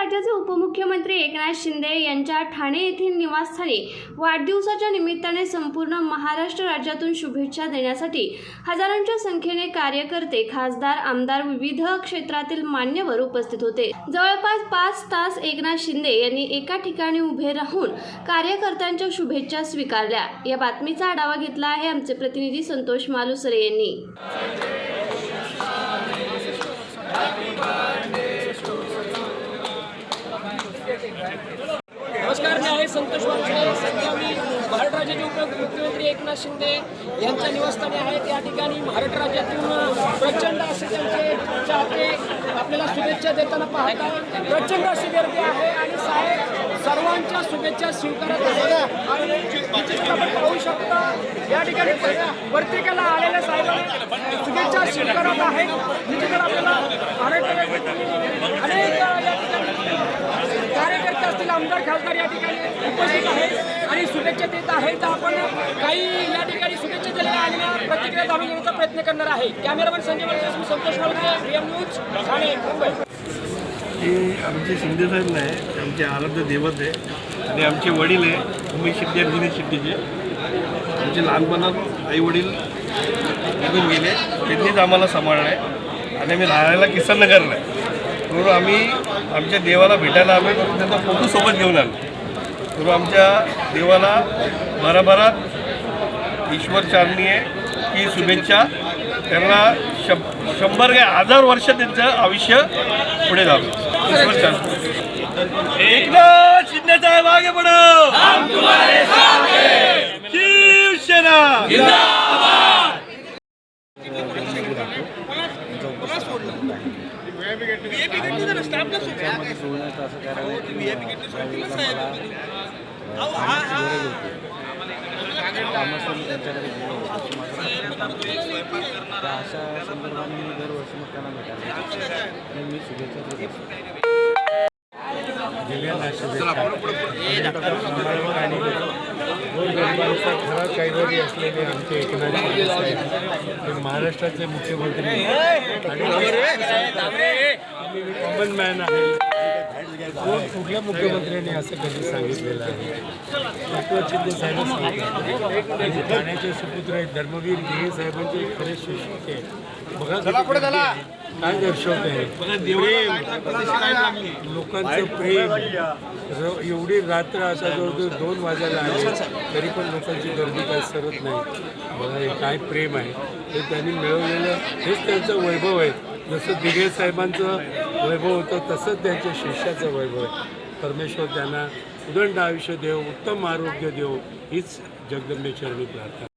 राज्याचे उपमुख्यमंत्री एकनाथ शिंदे यांच्या ठाणे येथील निवासस्थानी वाढदिवसाच्या निमित्ताने संपूर्ण महाराष्ट्र राज्यातून शुभेच्छा देण्यासाठी हजारांच्या संख्येने कार्यकर्ते खासदार आमदार विविध क्षेत्रातील मान्यवर उपस्थित होते. जवळपास पाच तास एकनाथ शिंदे यांनी एका ठिकाणी उभे राहून कार्यकर्त्यांच्या शुभेच्छा स्वीकारल्या. या बातमीचा आढावा घेतला आहे आमचे प्रतिनिधी संतोष मालुसरे यांनी नमस्कार मी आहे संतोष वानखेडे सध्या मी महाराष्ट्र राज्याचे उपमुख्यमंत्री एकनाथ शिंदे यांच्या निवासस्थानी आहेत. या ठिकाणी महाराष्ट्र राज्यातून प्रचंड असे त्यांचे चाहते आपल्याला शुभेच्छा देताना पाहतात प्रचंड अशी गर्दी आहे आणि साहेब सर्वांच्या शुभेच्छा स्वीकारत आहेत. आणि आपण पाहू शकता या ठिकाणी प्रत्येकाला आलेल्या साहेबांनी शुभेच्छा स्वीकारत आहेत. म्हणजे निश्चितच आपल्याला महाराष्ट्र अनेक कार्यकर्ते असतील आमदार खासदार या ठिकाणी उपस्थित आहेत. शुभेच्छा देत आहे. तर आपण काही या ठिकाणी शुभेच्छा दिलेल्या आलेल्या प्रतिक्रिया जाणून घेण्याचा प्रयत्न करणार आहे. कॅमेरामॅन संजय वर्षे मी संतोष मालुसरे एम न्यूज ठाणे मुंबई. हे आमचे शिंदेसाहेब नाही आमचे आराध्य देवत आहे. आणि आमचे वडील आहे मुंबई शिंदे आणि दिनेश शिंदेचे आमचे लहानपणात आई वडील निघून गेले. त्यांनीच आम्हाला सांभाळलं आहे आणि आम्ही राहायला किसन नगरला आहे म्हणून आम्ही आमच्या देवाला भेटायला आलो म्हणून त्यांचा फोटो सोबत घेऊन आलो. म्हणून आमच्या देवाला भराभरात ईश्वर चारणी आहे ही शुभेच्छा. त्यांना शं शंभर काय हजार वर्ष त्यांचं आयुष्य पुढे जावं. ईश्वर चारणी एकनाथ शिंदे साहेब आगे बढ़ो शिवसेना. असं कारण आहे की त्यावेळेला मला त्यांच्याकडे गेलो होतो माझं त्या अशा संदर्भाने मी दरवर्षी मग त्यांना भेटायला आणि मी शुभेच्छा देत असतो गोरगरिबांचा खरा कैवारी असलेले आमचे एकनाथ शिंदे साहेब हे महाराष्ट्राचे मुख्यमंत्री कॉमन मॅन आहे कुठल्या मुख्यमंत्र्यांनी असं कधी सांगितलेलं आहे? एकनाथ शिंदे साहेब सांगतात आणि ठाण्याचे सुपुत्र आहेत धर्मवीर गिरे साहेबांचे खरे शिक्षक आहे बघा आहे. काय दर्शवत आहे लोकांचं प्रेम. एवढी रात्र आता जवळजवळ दोन वाजायला आली तरी पण लोकांची गर्दी काही सरत नाही. बघा हे काय प्रेम आहे. हे त्यांनी मिळवलेलं हेच त्यांचं वैभव आहे. जसं दिघे साहेबांचं वैभव होतं तसंच त्यांच्या शिष्याचं वैभव आहे. परमेश्वर त्यांना उदंड आयुष्य देव उत्तम आरोग्य देव हीच जगदंबे प्रार्थना